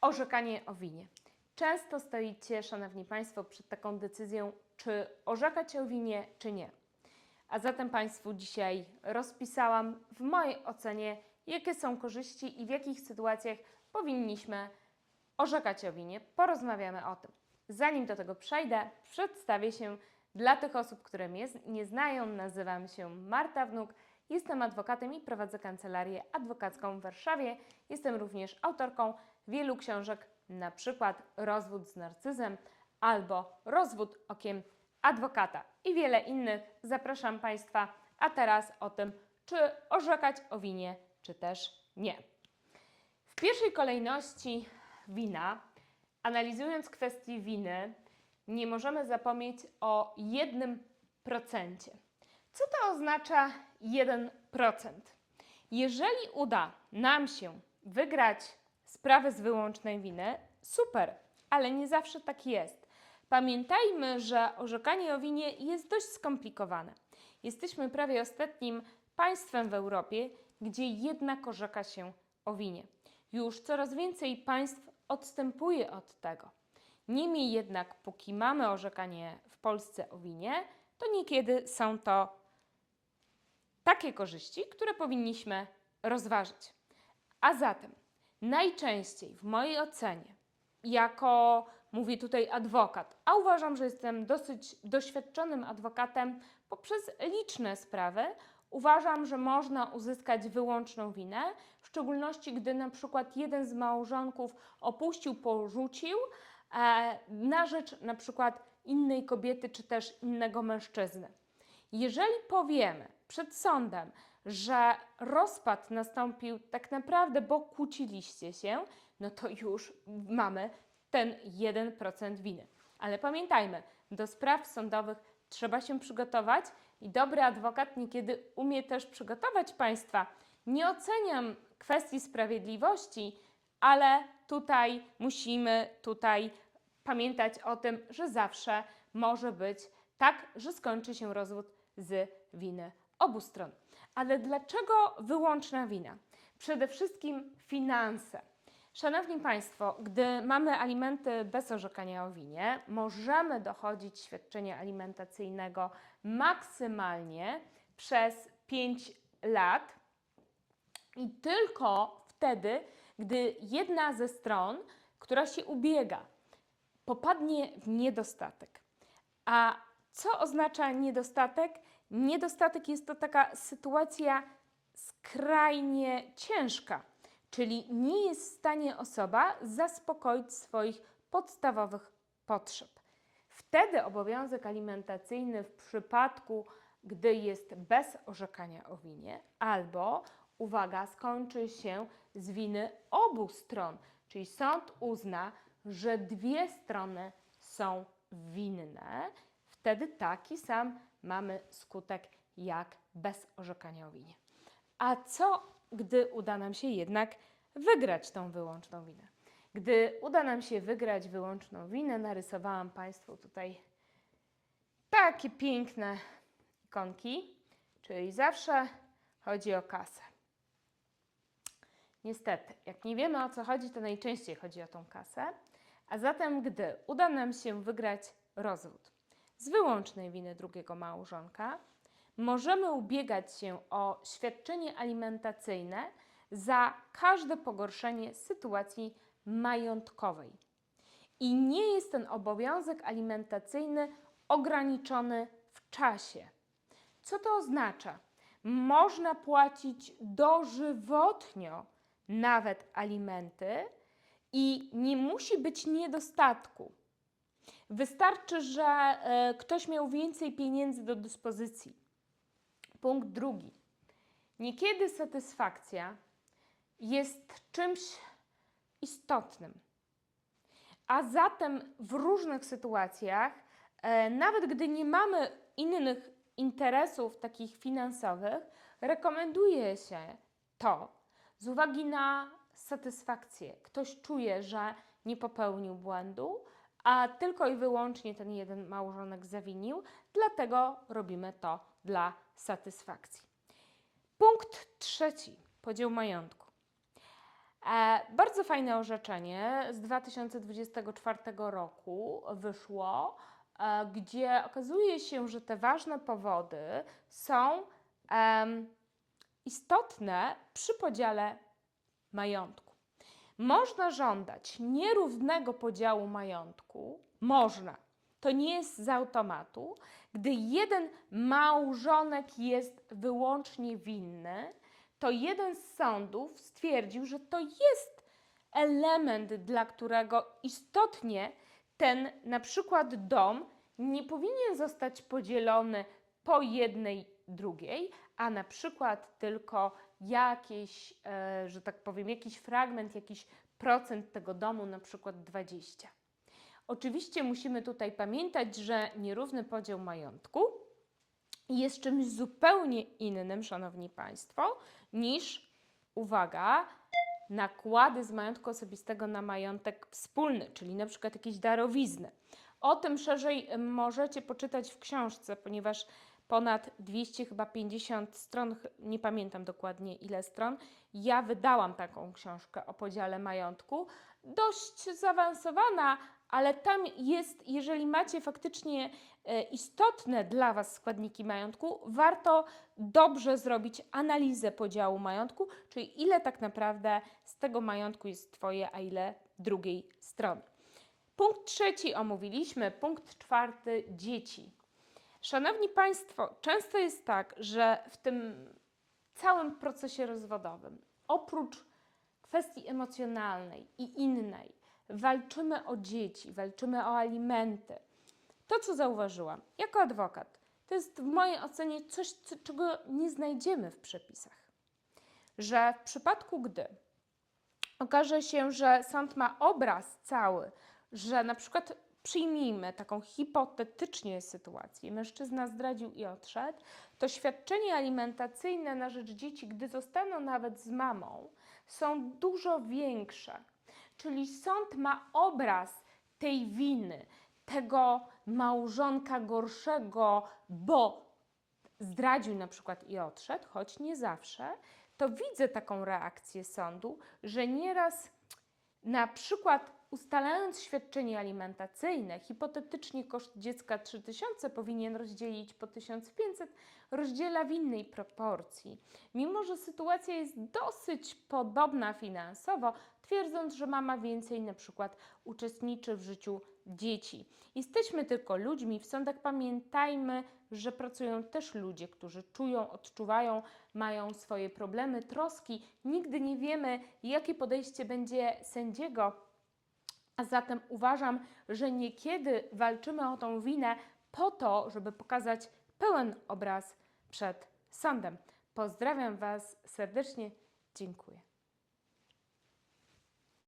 Orzekanie o winie. Często stoicie, Szanowni Państwo, przed taką decyzją, czy orzekać o winie, czy nie. A zatem Państwu dzisiaj rozpisałam w mojej ocenie, jakie są korzyści i w jakich sytuacjach powinniśmy orzekać o winie. Porozmawiamy o tym. Zanim do tego przejdę, przedstawię się dla tych osób, które mnie nie znają. Nazywam się Marta Wnuk, jestem adwokatem i prowadzę kancelarię adwokacką w Warszawie. Jestem również autorką wielu książek, na przykład Rozwód z narcyzem albo Rozwód okiem adwokata i wiele innych. Zapraszam Państwa, a teraz o tym, czy orzekać o winie, czy też nie. W pierwszej kolejności wina, analizując kwestię winy, nie możemy zapomnieć o jednym procencie. Co to oznacza 1%? Jeżeli uda nam się wygrać sprawę z wyłącznej winy, super, ale nie zawsze tak jest. Pamiętajmy, że orzekanie o winie jest dość skomplikowane. Jesteśmy prawie ostatnim państwem w Europie, gdzie jednak orzeka się o winie. Już coraz więcej państw odstępuje od tego. Niemniej jednak, póki mamy orzekanie w Polsce o winie, to niekiedy są to takie korzyści, które powinniśmy rozważyć. A zatem, najczęściej w mojej ocenie, jako mówię tutaj adwokat, a uważam, że jestem dosyć doświadczonym adwokatem poprzez liczne sprawy, uważam, że można uzyskać wyłączną winę, w szczególności gdy na przykład jeden z małżonków opuścił, porzucił e, na rzecz na przykład innej kobiety czy też innego mężczyzny. Jeżeli powiemy przed sądem, że rozpad nastąpił tak naprawdę, bo kłóciliście się, no to już mamy ten 1% winy. Ale pamiętajmy, do spraw sądowych trzeba się przygotować i dobry adwokat niekiedy umie też przygotować Państwa. Nie oceniam kwestii sprawiedliwości, ale tutaj musimy tutaj pamiętać o tym, że zawsze może być tak, że skończy się rozwód z winy obu stron. Ale dlaczego wyłączna wina? Przede wszystkim finanse. Szanowni Państwo, gdy mamy alimenty bez orzekania o winie, możemy dochodzić świadczenia alimentacyjnego maksymalnie przez 5 lat i tylko wtedy, gdy jedna ze stron, która się ubiega, popadnie w niedostatek. A co oznacza niedostatek? Niedostatek jest to taka sytuacja skrajnie ciężka, czyli nie jest w stanie osoba zaspokoić swoich podstawowych potrzeb. Wtedy obowiązek alimentacyjny w przypadku, gdy jest bez orzekania o winie, albo, uwaga, skończy się z winy obu stron, czyli sąd uzna, że dwie strony są winne, wtedy taki sam mamy skutek jak bez orzekania o winie. A co, gdy uda nam się jednak wygrać tą wyłączną winę? Gdy uda nam się wygrać wyłączną winę, narysowałam Państwu tutaj takie piękne ikonki, czyli zawsze chodzi o kasę. Niestety, jak nie wiemy o co chodzi, to najczęściej chodzi o tą kasę. A zatem, gdy uda nam się wygrać rozwód z wyłącznej winy drugiego małżonka, możemy ubiegać się o świadczenie alimentacyjne za każde pogorszenie sytuacji majątkowej. I nie jest ten obowiązek alimentacyjny ograniczony w czasie. Co to oznacza? Można płacić dożywotnio nawet alimenty i nie musi być niedostatku. Wystarczy, że e, ktoś miał więcej pieniędzy do dyspozycji. Punkt drugi. Niekiedy satysfakcja jest czymś istotnym. A zatem w różnych sytuacjach, e, nawet gdy nie mamy innych interesów takich finansowych, rekomenduje się to z uwagi na satysfakcję. Ktoś czuje, że nie popełnił błędu, a tylko i wyłącznie ten jeden małżonek zawinił, dlatego robimy to dla satysfakcji. Punkt trzeci podział majątku. E, bardzo fajne orzeczenie z 2024 roku wyszło, e, gdzie okazuje się, że te ważne powody są em, istotne przy podziale majątku. Można żądać nierównego podziału majątku, można. To nie jest z automatu, gdy jeden małżonek jest wyłącznie winny, to jeden z sądów stwierdził, że to jest element, dla którego istotnie ten na przykład dom nie powinien zostać podzielony po jednej drugiej, a na przykład tylko jakieś, e, że tak powiem, jakiś fragment, jakiś procent tego domu, na przykład 20. Oczywiście musimy tutaj pamiętać, że nierówny podział majątku jest czymś zupełnie innym, Szanowni Państwo, niż, uwaga, nakłady z majątku osobistego na majątek wspólny, czyli na przykład jakieś darowizny. O tym szerzej em, możecie poczytać w książce, ponieważ ponad 200, chyba 50 stron, nie pamiętam dokładnie ile stron, ja wydałam taką książkę o podziale majątku. Dość zaawansowana, ale tam jest, jeżeli macie faktycznie e, istotne dla Was składniki majątku, warto dobrze zrobić analizę podziału majątku, czyli ile tak naprawdę z tego majątku jest Twoje, a ile drugiej strony. Punkt trzeci omówiliśmy, punkt czwarty dzieci. Szanowni Państwo, często jest tak, że w tym całym procesie rozwodowym, oprócz kwestii emocjonalnej i innej, walczymy o dzieci, walczymy o alimenty. To, co zauważyłam jako adwokat, to jest w mojej ocenie coś, co, czego nie znajdziemy w przepisach. Że w przypadku, gdy okaże się, że sąd ma obraz cały, że na przykład przyjmijmy taką hipotetycznie sytuację, mężczyzna zdradził i odszedł, to świadczenie alimentacyjne na rzecz dzieci, gdy zostaną nawet z mamą, są dużo większe. Czyli sąd ma obraz tej winy, tego małżonka gorszego, bo zdradził na przykład i odszedł, choć nie zawsze, to widzę taką reakcję sądu, że nieraz na przykład ustalając świadczenie alimentacyjne, hipotetycznie koszt dziecka 3000 powinien rozdzielić po 1500, rozdziela w innej proporcji. Mimo, że sytuacja jest dosyć podobna finansowo, twierdząc, że mama więcej na przykład uczestniczy w życiu dzieci. Jesteśmy tylko ludźmi, w sądach pamiętajmy, że pracują też ludzie, którzy czują, odczuwają, mają swoje problemy, troski. Nigdy nie wiemy, jakie podejście będzie sędziego. A zatem uważam, że niekiedy walczymy o tą winę po to, żeby pokazać pełen obraz przed sądem. Pozdrawiam Was serdecznie, dziękuję.